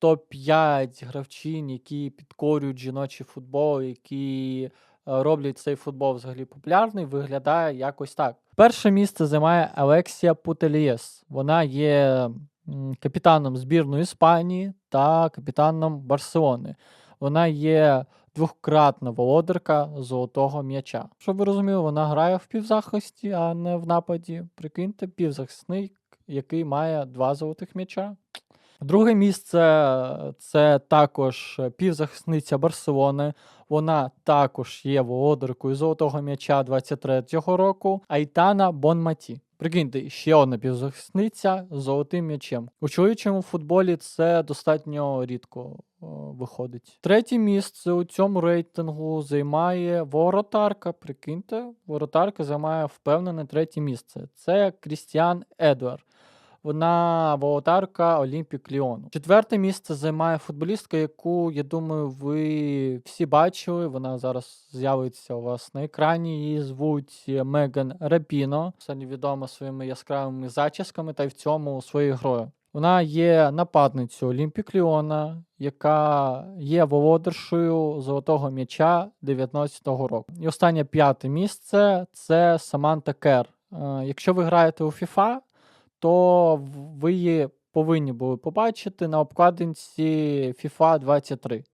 топ-5 гравчинь, які підкорюють жіночий футбол, які е, роблять цей футбол взагалі популярний, виглядає якось так. Перше місце займає Алексія Путелієс. Вона є капітаном збірної Іспанії та капітаном Барселони. Вона є двократна володарка золотого м'яча. Щоб ви розуміли, вона грає в півзахисті, а не в нападі. Прикиньте, півзахисник, який має два золотих м'яча. Друге місце е, це також півзахисниця Барселони. Вона також є володаркою золотого м'яча 23-го року. Айтана Бонматі. Прикиньте, ще одна півзахисниця з золотим м'ячем. У чоловічому футболі це достатньо рідко о, виходить. Третє місце у цьому рейтингу займає воротарка. Прикиньте, воротарка займає впевнене третє місце. Це Крістіан Едуард. Вона володарка Олімпік Ліону. Четверте місце займає футболістка, яку, я думаю, ви всі бачили. Вона зараз з'явиться у вас на екрані. Її звуть Меган Рапіно. Сьогодні відома своїми яскравими зачісками та й в цьому своєю грою. Вона є нападницею Олімпік Ліона, яка є володаршою золотого м'яча 19-го року. І останнє п'яте місце це Саманта Кер. Е, Якщо ви граєте у FIFA, то ви її повинні були побачити на обкладинці FIFA 23.